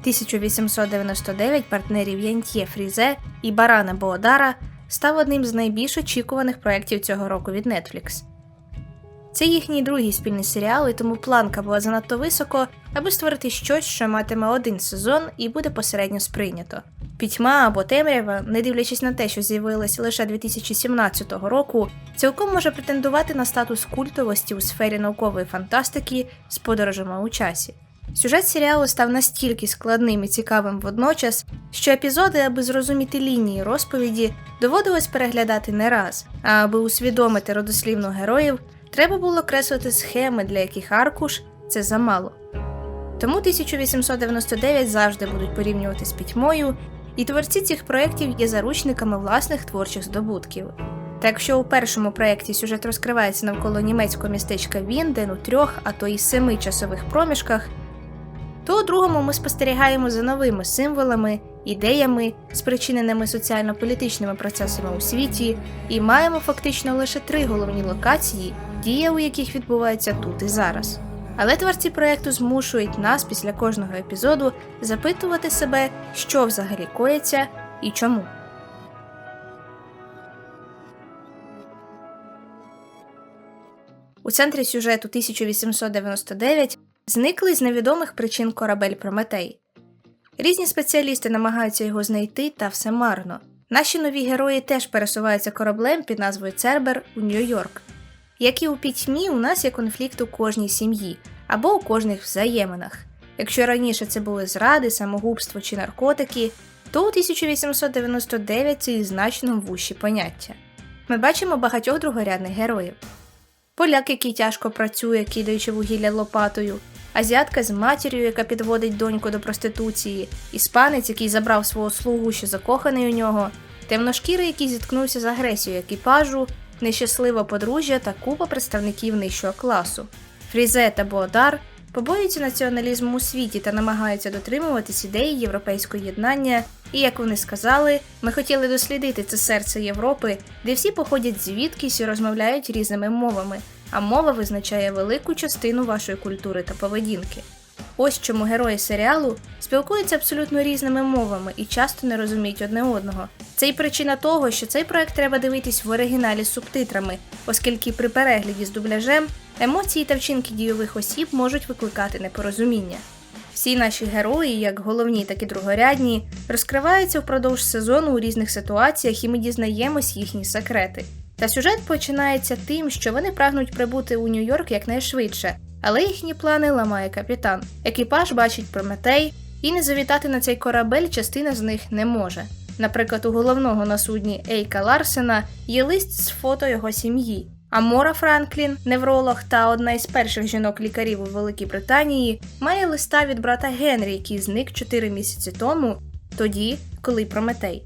1899 партнерів Янтьє Фрізе і Барана Боодара став одним з найбільш очікуваних проєктів цього року від Netflix. Це їхній другий спільний серіал, і тому планка була занадто високо, аби створити щось, що матиме один сезон і буде посередньо сприйнято. Пітьма або темрява, не дивлячись на те, що з'явилася лише 2017 року, цілком може претендувати на статус культовості у сфері наукової фантастики з подорожами у часі. Сюжет серіалу став настільки складним і цікавим водночас, що епізоди, аби зрозуміти лінії розповіді, доводилось переглядати не раз, а аби усвідомити родослівну героїв, треба було креслити схеми, для яких аркуш це замало. Тому 1899 завжди будуть порівнювати з пітьмою, і творці цих проєктів є заручниками власних творчих здобутків. Та якщо у першому проєкті сюжет розкривається навколо німецького містечка Вінден у трьох, а то й семи часових проміжках, то у другому ми спостерігаємо за новими символами, ідеями, спричиненими соціально-політичними процесами у світі, і маємо фактично лише три головні локації, дія у яких відбувається тут і зараз. Але творці проєкту змушують нас після кожного епізоду запитувати себе, що взагалі коїться і чому. У центрі сюжету 1899 зникли з невідомих причин корабель Прометей. Різні спеціалісти намагаються його знайти, та все марно. Наші нові герої теж пересуваються кораблем під назвою Цербер у Нью-Йорк. Як і у пітьмі, у нас є конфлікт у кожній сім'ї або у кожних взаєминах. Якщо раніше це були зради, самогубство чи наркотики, то у 1899 це і значно вущі поняття. Ми бачимо багатьох другорядних героїв. Поляк, який тяжко працює, кидаючи вугілля лопатою, азіатка з матір'ю, яка підводить доньку до проституції, іспанець, який забрав свого слугу, що закоханий у нього, темношкірий, який зіткнувся з агресією екіпажу, нещасливе подружжя та купа представників нижчого класу. Фрізе та Бодар побоюються націоналізму у світі та намагаються дотримуватись ідеї європейського єднання. І як вони сказали, ми хотіли дослідити це серце Європи, де всі походять звідкись і розмовляють різними мовами, а мова визначає велику частину вашої культури та поведінки. Ось чому герої серіалу спілкуються абсолютно різними мовами і часто не розуміють одне одного. Це й причина того, що цей проект треба дивитись в оригіналі з субтитрами, оскільки при перегляді з дубляжем емоції та вчинки дійових осіб можуть викликати непорозуміння. Всі наші герої, як головні, так і другорядні, розкриваються впродовж сезону у різних ситуаціях, і ми дізнаємось їхні секрети. Та сюжет починається тим, що вони прагнуть прибути у Нью-Йорк якнайшвидше, але їхні плани ламає капітан. Екіпаж бачить Прометей, і не завітати на цей корабель частина з них не може. Наприклад, у головного на судні Ейка Ларсена є лист з фото його сім'ї. А Мора Франклін, невролог та одна із перших жінок-лікарів у Великій Британії, має листа від брата Генрі, який зник 4 місяці тому, тоді, коли Прометей.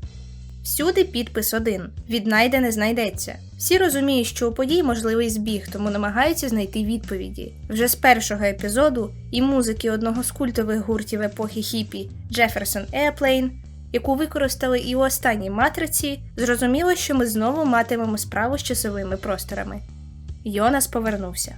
Всюди підпис один віднайде не знайдеться. Всі розуміють, що у подій можливий збіг, тому намагаються знайти відповіді. Вже з першого епізоду і музики одного з культових гуртів епохи хіпі Jefferson Airplane, яку використали і у останній матриці, зрозуміло, що ми знову матимемо справу з часовими просторами. Йонас повернувся.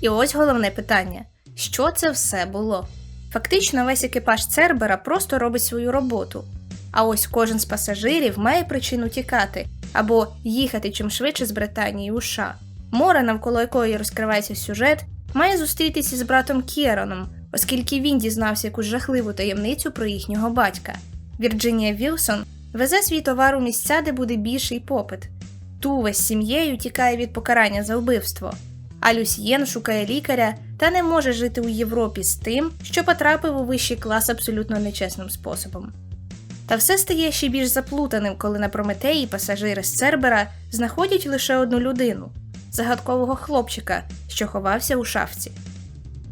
І ось головне питання: що це все було? Фактично, весь екіпаж Цербера просто робить свою роботу. А ось кожен з пасажирів має причину тікати або їхати чим швидше з Британії у США. Мора, навколо якої розкривається сюжет, має зустрітися з братом Кіроном, оскільки він дізнався якусь жахливу таємницю про їхнього батька. Вірджинія Вілсон везе свій товар у місця, де буде більший попит. Тува з сім'єю тікає від покарання за вбивство. А Люсьєн шукає лікаря та не може жити у Європі з тим, що потрапив у вищий клас абсолютно нечесним способом. Та все стає ще більш заплутаним, коли на Прометеї пасажири з Цербера знаходять лише одну людину загадкового хлопчика, що ховався у шафці.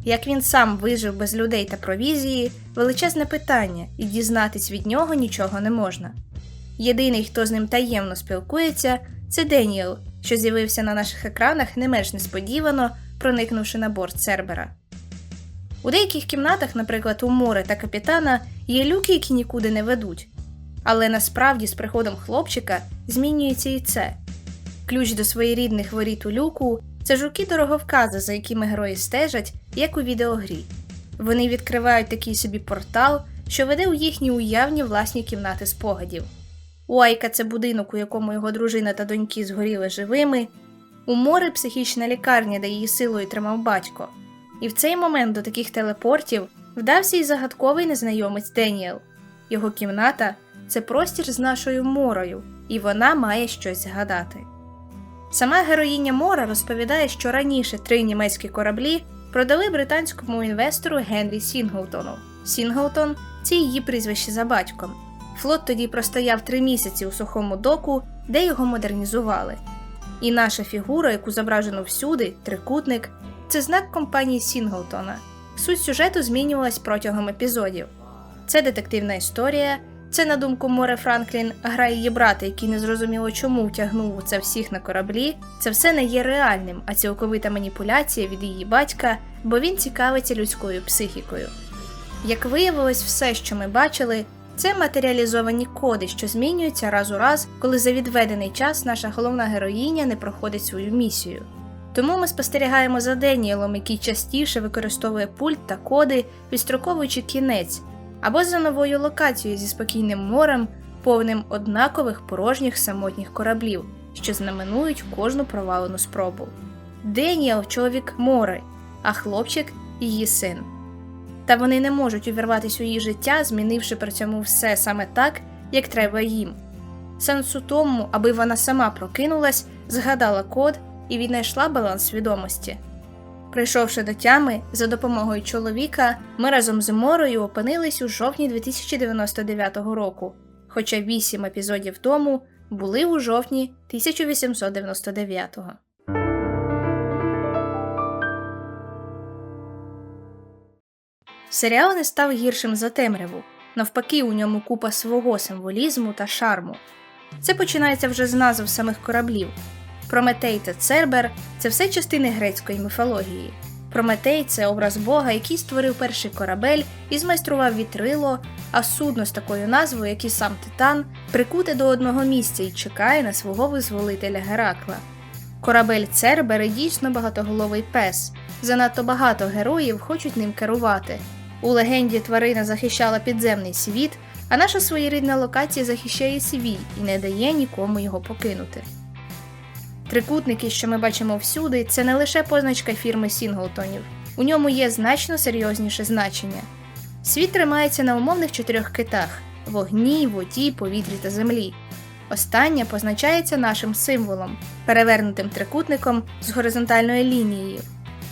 Як він сам вижив без людей та провізії, величезне питання, і дізнатись від нього нічого не можна. Єдиний, хто з ним таємно спілкується, це Деніел, що з'явився на наших екранах не менш несподівано, проникнувши на борт Цербера. У деяких кімнатах, наприклад, у море та капітана, є люки, які нікуди не ведуть. Але насправді з приходом хлопчика змінюється і це. Ключ до своєрідних воріт у люку це жуки дороговкази, за якими герої стежать, як у відеогрі. Вони відкривають такий собі портал, що веде у їхні уявні власні кімнати спогадів. У Айка це будинок, у якому його дружина та доньки згоріли живими, у море психічна лікарня, де її силою тримав батько. І в цей момент до таких телепортів вдався й загадковий незнайомець Деніел. Його кімната це простір з нашою морою, і вона має щось згадати. Сама героїня Мора розповідає, що раніше три німецькі кораблі продали британському інвестору Генрі Сінглтону. Сінглтон це її прізвище за батьком. Флот тоді простояв три місяці у сухому доку, де його модернізували. І наша фігура, яку зображено всюди, трикутник, це знак компанії Сінглтона. Суть сюжету змінювалась протягом епізодів. Це детективна історія. Це, на думку Море Франклін, гра її брата, який незрозуміло чому втягнув це всіх на кораблі. Це все не є реальним, а цілковита маніпуляція від її батька, бо він цікавиться людською психікою. Як виявилось, все, що ми бачили, це матеріалізовані коди, що змінюються раз у раз, коли за відведений час наша головна героїня не проходить свою місію. Тому ми спостерігаємо за Деніелом, який частіше використовує пульт та коди, відстроковуючи кінець, або за новою локацією зі спокійним морем, повним однакових порожніх самотніх кораблів, що знаменують кожну провалену спробу. Деніел чоловік море, а хлопчик її син. Та вони не можуть увірватися у її життя, змінивши при цьому все саме так, як треба їм. Сенс у тому, аби вона сама прокинулась, згадала код і віднайшла баланс свідомості. Прийшовши до тями, за допомогою чоловіка, ми разом з Морою опинились у жовтні 2099 року, хоча вісім епізодів тому були у жовтні 1899-го. Серіал не став гіршим за темряву, навпаки, у ньому купа свого символізму та шарму. Це починається вже з назв самих кораблів. Прометей та Цербер це все частини грецької міфології. Прометей це образ Бога, який створив перший корабель і змайстрував вітрило, а судно з такою назвою, як і сам Титан, прикуте до одного місця і чекає на свого визволителя Геракла. Корабель Цербер дійсно багатоголовий пес. Занадто багато героїв хочуть ним керувати. У легенді тварина захищала підземний світ, а наша своєрідна локація захищає свій і не дає нікому його покинути. Трикутники, що ми бачимо всюди, це не лише позначка фірми Сінглтонів, у ньому є значно серйозніше значення. Світ тримається на умовних чотирьох китах вогні, воді, повітрі та землі. Остання позначається нашим символом, перевернутим трикутником з горизонтальною лінією.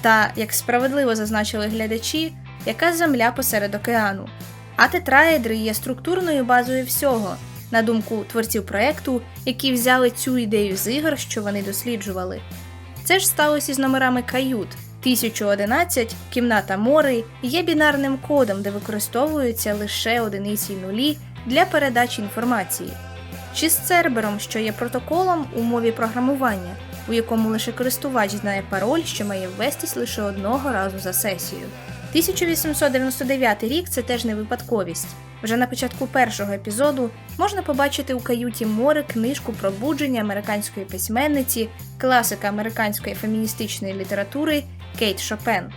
Та, як справедливо зазначили глядачі, яка земля посеред океану. А тетраедри є структурною базою всього, на думку творців проекту, які взяли цю ідею з ігор, що вони досліджували. Це ж сталося з номерами кают. 1011, кімната мори є бінарним кодом, де використовуються лише одиниці й нулі для передачі інформації, чи з цербером, що є протоколом у мові програмування, у якому лише користувач знає пароль, що має ввестись лише одного разу за сесію. 1899 рік це теж не випадковість. Вже на початку першого епізоду можна побачити у каюті море книжку пробудження американської письменниці, класика американської феміністичної літератури Кейт Шопен.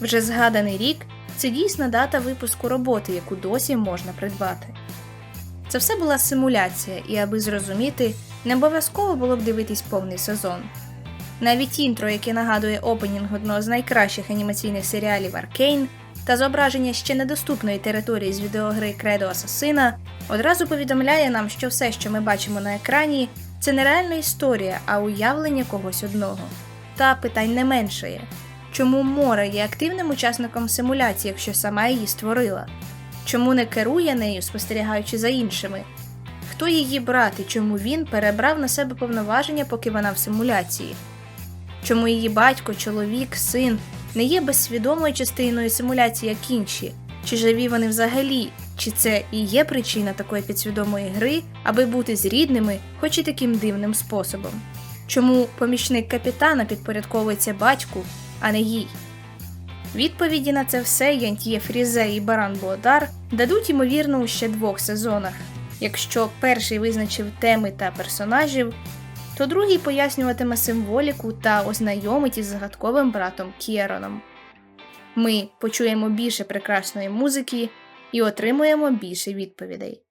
Вже згаданий рік це дійсна дата випуску роботи, яку досі можна придбати. Це все була симуляція, і аби зрозуміти, не обов'язково було б дивитись повний сезон. Навіть інтро, яке нагадує опенінг одного з найкращих анімаційних серіалів Аркейн, та зображення ще недоступної території з відеогри Кредо Асасина, одразу повідомляє нам, що все, що ми бачимо на екрані, це не реальна історія, а уявлення когось одного. Та питань не меншає. Чому море є активним учасником симуляції, якщо сама її створила? Чому не керує нею, спостерігаючи за іншими? Хто її брат і чому він перебрав на себе повноваження, поки вона в симуляції? Чому її батько, чоловік, син не є безсвідомою частиною симуляції, як інші? Чи живі вони взагалі? Чи це і є причина такої підсвідомої гри, аби бути з рідними, хоч і таким дивним способом? Чому помічник капітана підпорядковується батьку, а не їй? Відповіді на це все Янтіє Фрізе і Баран Бодар дадуть ймовірно у ще двох сезонах. Якщо перший визначив теми та персонажів, то другий пояснюватиме символіку та ознайомить із загадковим братом Кєроном. Ми почуємо більше прекрасної музики, і отримуємо більше відповідей.